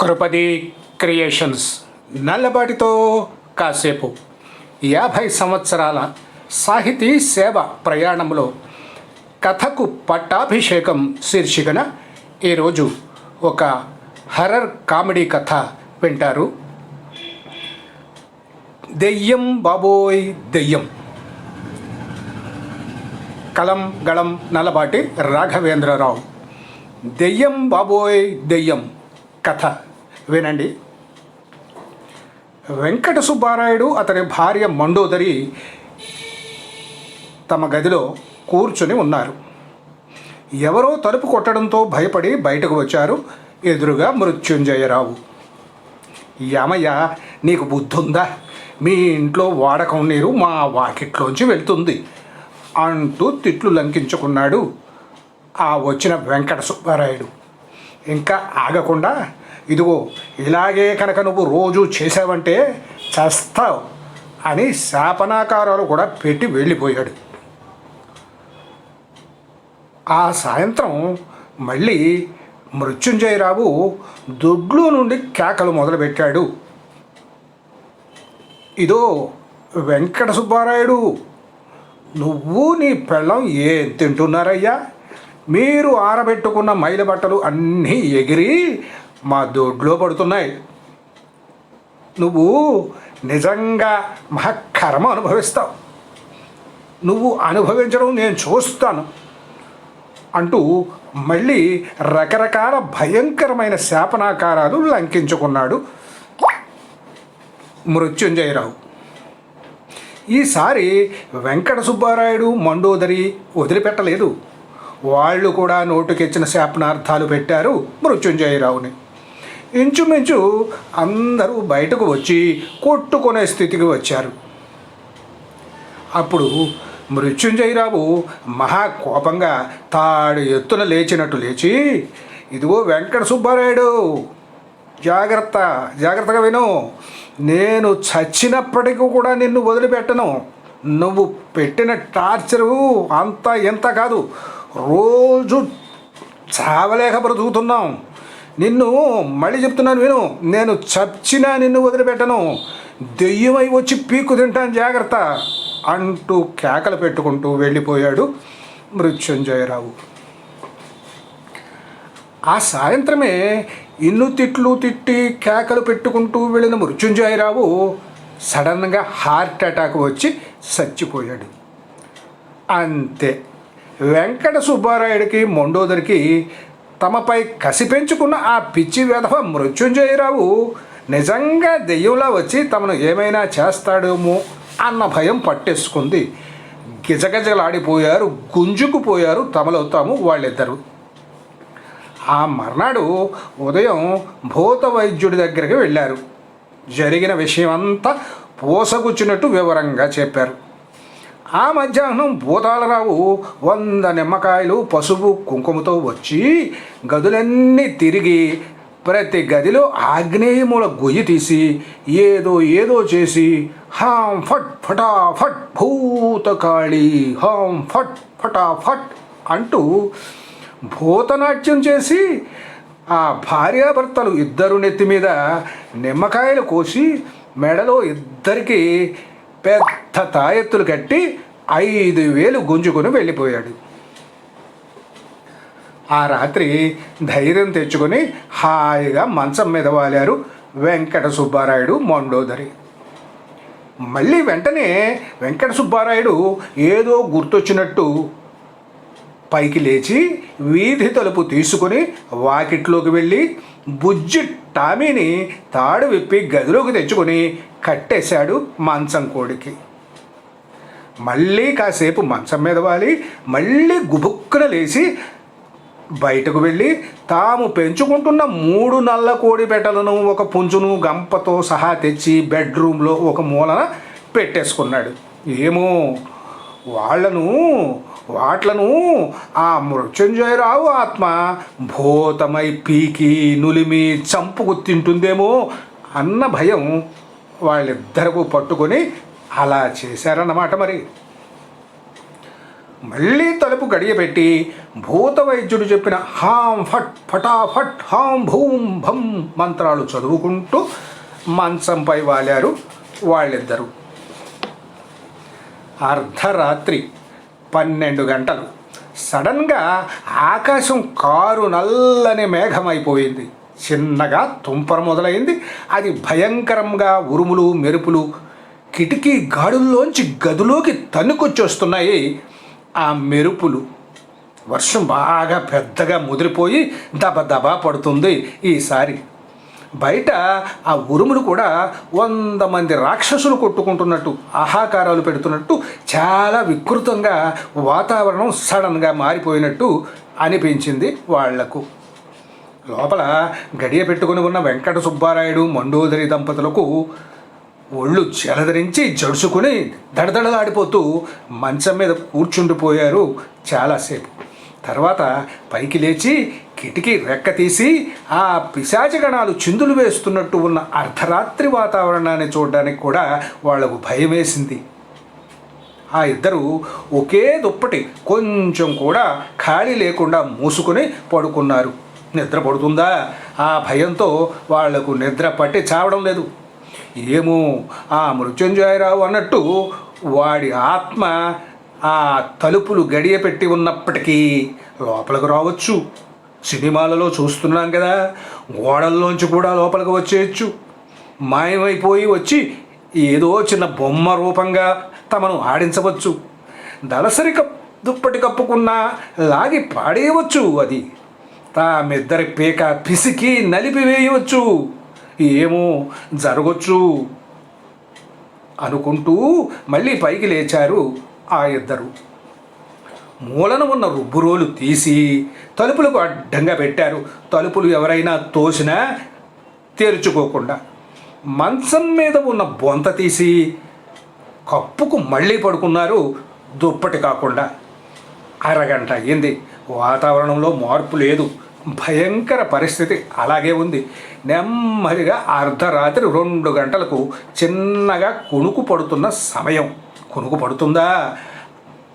కృపది creations. నల్లబాటితో కాసేపు. యాభై సంవత్సరాల సాహితీ సేవ ప్రయాణంలో కథకు పట్టాభిషేకం శీర్షికన ఈరోజు ఒక హర్రర్ కామెడీ కథ వింటారు. దెయ్యం బాబోయ్ దెయ్యం. కలం గళం నల్లబాటి రాఘవేంద్రరావు. దెయ్యం బాబోయ్ దెయ్యం. కథ. వినండి. వెంకట సుబ్బారాయుడు అతని భార్య మండోదరి తమ గదిలో కూర్చుని ఉన్నారు. ఎవరో తలుపు కొట్టడంతో భయపడి బయటకు వచ్చారు. ఎదురుగా మృత్యుంజయరావు. యామయ్య నీకు బుద్ధుందా? మీ ఇంట్లో వాడకం నీరు మా వాకిట్లోంచి వెళ్తుంది అంటూ తిట్లు లంకించుకున్నాడు ఆ వచ్చిన వెంకట సుబ్బారాయుడు. ఇంకా ఆగకుండా ఇదిగో ఇలాగే కనుక నువ్వు రోజు చేసావంటే చస్తావు అని శాపనాకారాలు కూడా పెట్టి వెళ్ళిపోయాడు. ఆ సాయంత్రం మళ్ళీ మృత్యుంజయరావు దొడ్లో నుండి కేకలు మొదలుపెట్టాడు. ఇదో వెంకట సుబ్బారాయుడు నువ్వు నీ పెళ్ళం ఏం తింటున్నారయ్యా? మీరు ఆరబెట్టుకున్న మైల బట్టలు అన్నీ ఎగిరి మా దొడ్లో పడుతున్నాయి. నువ్వు నిజంగా మహక్కర్మ అనుభవిస్తావు. నువ్వు అనుభవించడం నేను చూస్తాను. అంటూ మళ్ళీ రకరకాల భయంకరమైన శాపనాకారాలు లంకించుకున్నాడు మృత్యుంజయరావు. ఈసారి వెంకట సుబ్బారాయుడు మండోదరి వదిలిపెట్టలేదు. వాళ్ళు కూడా నోటుకెచ్చిన శాపనార్థాలు పెట్టారు మృత్యుంజయరావుని. ఇంచుమించు అందరూ బయటకు వచ్చి కొట్టుకునే స్థితికి వచ్చారు. అప్పుడు మృత్యుంజయరావు మహా కోపంగా తాడు ఎత్తున లేచినట్టు లేచి ఇదిగో వెంకట సుబ్బారాయుడు జాగ్రత్త జాగ్రత్తగా విను. నేను చచ్చినప్పటికీ కూడా నిన్ను వదిలిపెట్టను. నువ్వు పెట్టిన టార్చరు అంత ఎంత కాదు. రోజు చావలేక బ్రతుకుతున్నాం నిన్ను మళ్ళీ చెప్తున్నాను విను. నేను చచ్చినా నిన్ను వదిలిపెట్టను. దెయ్యమై వచ్చి పీక్కు తింటాను జాగ్రత్త అంటూ కేకలు పెట్టుకుంటూ వెళ్ళిపోయాడు మృత్యుంజయరావు. ఆ సాయంత్రమే ఇల్లు తిట్లు తిట్టి కేకలు పెట్టుకుంటూ వెళ్ళిన మృత్యుంజయరావు సడన్గా హార్ట్ అటాక్ వచ్చి చచ్చిపోయాడు. అంతే. వెంకట సుబ్బారాయుడికి మొండోదరికి తమపై కసి పెంచుకున్న ఆ పిచ్చి వెధవ మృత్యుంజయరావు నిజంగా దెయ్యంలా వచ్చి తమను ఏమైనా చేస్తాడేమో అన్న భయం పట్టేసుకుంది. గిజగజలాడిపోయారు గుంజుకుపోయారు తమలో తాము వాళ్ళిద్దరు. ఆ మర్నాడు ఉదయం భూత వైద్యుడి దగ్గరికి వెళ్ళారు. జరిగిన విషయం అంతా పూసగుచ్చినట్టు వివరంగా చెప్పారు. ఆ మధ్యాహ్నం భూతాలరావు వంద నిమ్మకాయలు పసుపు కుంకుమతో వచ్చి గదులన్నీ తిరిగి ప్రతి గదిలో ఆగ్నేయముల గొయ్యి తీసి ఏదో ఏదో చేసి హాం ఫట్ ఫటాఫట్ భూతకాళి హాం ఫట్ ఫటాఫట్ అంటూ భూతనాట్యం చేసి ఆ భార్యాభర్తలు ఇద్దరు నెత్తి మీద నిమ్మకాయలు కోసి మెడలో ఇద్దరికి పెద్ద తాయెత్తులు కట్టి ఐదు వేలు గుంజుకుని వెళ్ళిపోయాడు. ఆ రాత్రి ధైర్యం తెచ్చుకొని హాయిగా మంచం మీద వాలారు వెంకట సుబ్బారాయుడు మొండోదరి. మళ్ళీ వెంటనే వెంకట సుబ్బారాయుడు ఏదో గుర్తొచ్చినట్టు పైకి లేచి వీధి తలుపు తీసుకుని వాకిట్లోకి వెళ్ళి బుజ్జి టామీని తాడు విప్పి గదిలోకి తెచ్చుకొని కట్టేశాడు మంచం కోడికి. మళ్ళీ కాసేపు మంచం మీద వాలి మళ్ళీ గుబుక్కున లేచి బయటకు వెళ్ళి తాము పెంచుకుంటున్న మూడు నల్ల కోడి పెట్టలను ఒక పుంజును గంపతో సహా తెచ్చి బెడ్రూమ్లో ఒక మూలన పెట్టేసుకున్నాడు. ఏమో వాళ్ళను వాట్లను ఆ మృత్యుంజయరావు ఆత్మ భూతమై పీకి నులిమి చంపుకు తింటుందేమో అన్న భయం వాళ్ళిద్దరకు పట్టుకొని అలా చేశారన్నమాట మరి. మళ్ళీ తలుపు గడియబెట్టి భూత వైద్యుడు చెప్పిన హాం ఫట్ ఫటాఫట్ హాం భూం భం మంత్రాలు చదువుకుంటూ మంచంపై వాలారు వాళ్ళిద్దరూ. అర్ధరాత్రి పన్నెండు గంటలు. సడన్గా ఆకాశం కారు నల్లని మేఘమైపోయింది. చిన్నగా తుంపర మొదలైంది. అది భయంకరంగా ఉరుములు మెరుపులు కిటికీ గాడుల్లోంచి గదిలోకి తన్నుకొచ్చొస్తున్నాయి ఆ మెరుపులు. వర్షం బాగా పెద్దగా ముదిరిపోయి దబదబా పడుతుంది ఈసారి. బయట ఆ ఉరుములు కూడా వంద మంది రాక్షసులు కొట్టుకుంటున్నట్టు ఆహాకారాలు పెడుతున్నట్టు చాలా వికృతంగా వాతావరణం సడన్గా మారిపోయినట్టు అనిపించింది వాళ్ళకు. లోపల గడియ పెట్టుకుని ఉన్న వెంకట సుబ్బారాయుడు మండోదరి దంపతులకు ఒళ్ళు జలధరించి జడుచుకుని దడదడలాడిపోతూ మంచం మీద కూర్చుండిపోయారు చాలాసేపు. తర్వాత పైకి లేచి కిటికీ రెక్క తీసి ఆ పిశాచగణాలు చిందులు వేస్తున్నట్టు ఉన్న అర్ధరాత్రి వాతావరణాన్ని చూడడానికి కూడా వాళ్ళకు భయం వేసింది ఆ ఇద్దరు ఒకే దుప్పటి కొంచెం కూడా ఖాళీ లేకుండా మూసుకొని పడుకున్నారు. నిద్ర పడుతుందా? ఆ భయంతో వాళ్ళకు నిద్ర పట్టి చావడం లేదు. ఏమో ఆ మృత్యుంజయరావు అన్నట్టు వాడి ఆత్మ ఆ తలుపులు గడియ పెట్టి ఉన్నప్పటికీ లోపలికి రావచ్చు. సినిమాలలో చూస్తున్నాం కదా గోడల్లోంచి కూడా లోపలికి వచ్చేయచ్చు. మాయమైపోయి వచ్చి ఏదో చిన్న బొమ్మ రూపంగా తమను ఆడించవచ్చు. దళసరి కప్ దుప్పటి కప్పుకున్నా లాగి పాడేయవచ్చు అది. తామిద్దరి పీక పిసికి నలిపివేయవచ్చు. ఏమో జరగచ్చు అనుకుంటూ మళ్ళీ పైకి లేచారు ఆ ఇద్దరు. మూలన ఉన్న రుబ్బురోలు తీసి తలుపులకు అడ్డంగా పెట్టారు. తలుపులు ఎవరైనా తోసినా తెరుచుకోకుండా మంచం మీద ఉన్న బొంత తీసి కప్పుకు మళ్ళీ పడుకున్నారు. దుప్పటి కాకుండా అరగంట అయ్యింది. వాతావరణంలో మార్పు లేదు. భయంకర పరిస్థితి అలాగే ఉంది. నెమ్మదిగా అర్ధరాత్రి రెండు గంటలకు చిన్నగా కొనుకు పడుతున్న సమయం. కొనుకు పడుతుందా?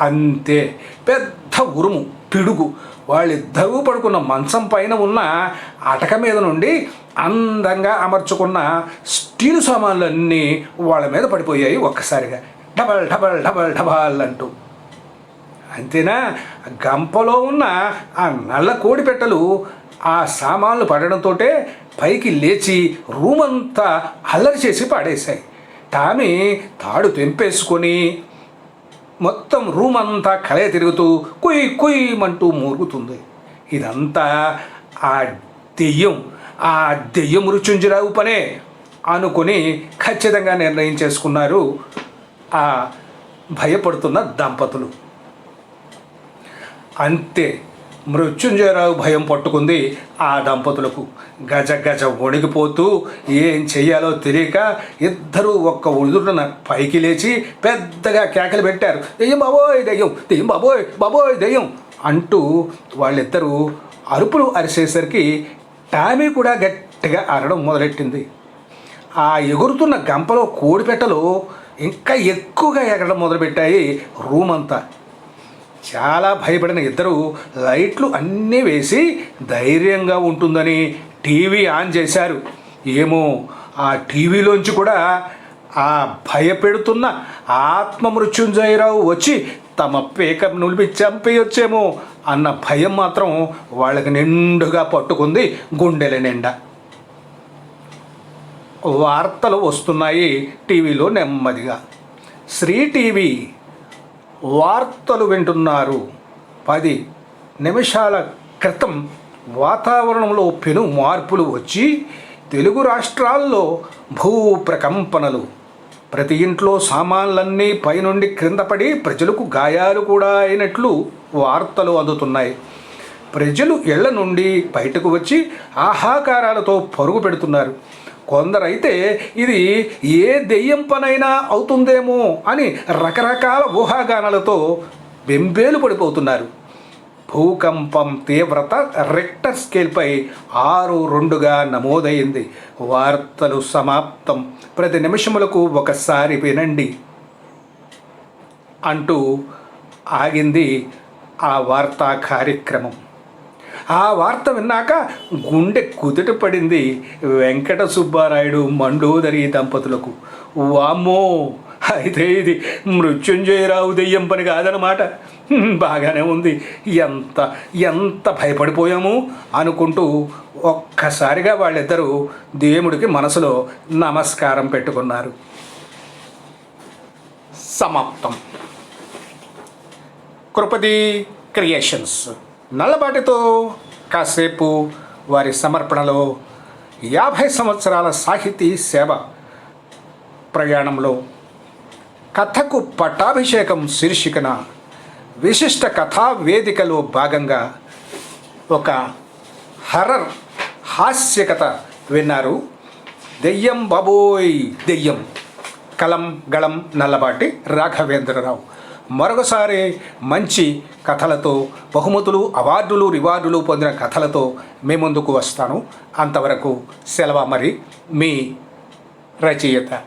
అంతే. పెద్ద ఉరుము పిడుగు. వాళ్ళిద్దరూ పడుకున్న మంచం పైన ఉన్న అటక మీద నుండి అందంగా అమర్చుకున్న స్టీల్ సామాన్లన్నీ వాళ్ళ మీద పడిపోయాయి ఒక్కసారిగా. డబల్ డబల్ డబల్ డబల్ అంటూ. అంతేనా? గంపలో ఉన్న ఆ నల్ల కోడి పెట్టలు ఆ సామాన్లు పడడంతో పైకి లేచి రూమ్ అంతా అల్లరి చేసి పాడేశాయి. తామి తాడు తెంపేసుకొని మొత్తం రూమ్ అంతా కలయ తిరుగుతూ కుయ్ కుయ్యమంటూ మూరుగుతుంది. ఇదంతా ఆ దెయ్యం ఆ దెయ్యం మృత్యుంజరావు పనే అనుకుని ఖచ్చితంగా నిర్ణయం చేసుకున్నారు ఆ భయపడుతున్న దంపతులు. అంతే. మృత్యుంజయరావు భయం పట్టుకుంది ఆ దంపతులకు. గజ గజ వణిగిపోతూ ఏం చెయ్యాలో తెలియక ఇద్దరూ ఒక్క ఉదురున పైకి లేచి పెద్దగా కేకలు పెట్టారు. దెయ్యం బాబోయ్ దెయ్యం దెయ్యం బాబోయ్ బాబోయ్ దెయ్యం అంటూ వాళ్ళిద్దరూ అరుపులు అరిసేసరికి టామీ కూడా గట్టిగా అరడం మొదలెట్టింది. ఆ ఎగురుతున్న గంపలో కోడిపెట్టలు ఇంకా ఎక్కువగా ఎగరడం మొదలుపెట్టాయి రూమ్ అంతా చాలా భయపడిన ఇద్దరు లైట్లు అన్నీ వేసి ధైర్యంగా ఉంటుందని టీవీ ఆన్ చేశారు. ఏమో ఆ టీవీలోంచి కూడా ఆ భయపెడుతున్న ఆత్మమృత్యుంజయరావు వచ్చి తమ పేక నులిపి చంపేయొచ్చేమో అన్న భయం మాత్రం వాళ్ళకి నిండుగా పట్టుకుంది గుండెల నిండా. వార్తలు వస్తున్నాయి టీవీలో నెమ్మదిగా. శ్రీ టీవీ వార్తలు వింటున్నారు. పది నిమిషాల క్రితం వాతావరణంలో పెను మార్పులు వచ్చి తెలుగు రాష్ట్రాల్లో భూ ప్రకంపనలు. ప్రతి ఇంట్లో సామాన్లన్నీ పైనుండి క్రింద పడి ప్రజలకు గాయాలు కూడా అయినట్లు వార్తలు అందుతున్నాయి. ప్రజలు ఇళ్ళ నుండి బయటకు వచ్చి ఆహాకారాలతో పరుగు పెడుతున్నారు. కొందరైతే ఇది ఏ దెయ్యం పనైనా అవుతుందేమో అని రకరకాల ఊహాగానాలతో బెంబేలు పడిపోతున్నారు. భూకంపం తీవ్రత రెక్టర్ స్కేల్పై ఆరు రెండుగా నమోదైంది. వార్తలు సమాప్తం. ప్రతి నిమిషములకు ఒకసారి వినండి. అంటూ ఆగింది ఆ వార్తా కార్యక్రమం. ఆ వార్త విన్నాక గుండె కుదుట పడింది వెంకట సుబ్బారాయుడు మండోదరి దంపతులకు. వామ్మో అయితే ఇది మృత్యుంజయరావు దెయ్యం పని కాదనమాట బాగానే ఉంది. ఎంత ఎంత భయపడిపోయాము అనుకుంటూ ఒక్కసారిగా వాళ్ళిద్దరూ దేవుడికి మనసులో నమస్కారం పెట్టుకున్నారు. సమాప్తం. కృపది క్రియేషన్స్. నల్లబాటితో కాసేపు వారి సమర్పణలో యాభై సంవత్సరాల సాహితీ సేవ ప్రయాణంలో కథకు పట్టాభిషేకం శీర్షికన విశిష్ట కథా వేదికలో భాగంగా ఒక హర్రర్ హాస్య కథ విన్నారు. దెయ్యం బాబోయ్ దెయ్యం. కలం గళం నల్లబాటి రాఘవేంద్రరావు. మరొకసారి మంచి కథలతో బహుమతులు అవార్డులు రివార్డులు పొందిన కథలతో మీ ముందుకు వస్తాను. అంతవరకు సెలవు మరి మీ రచయిత.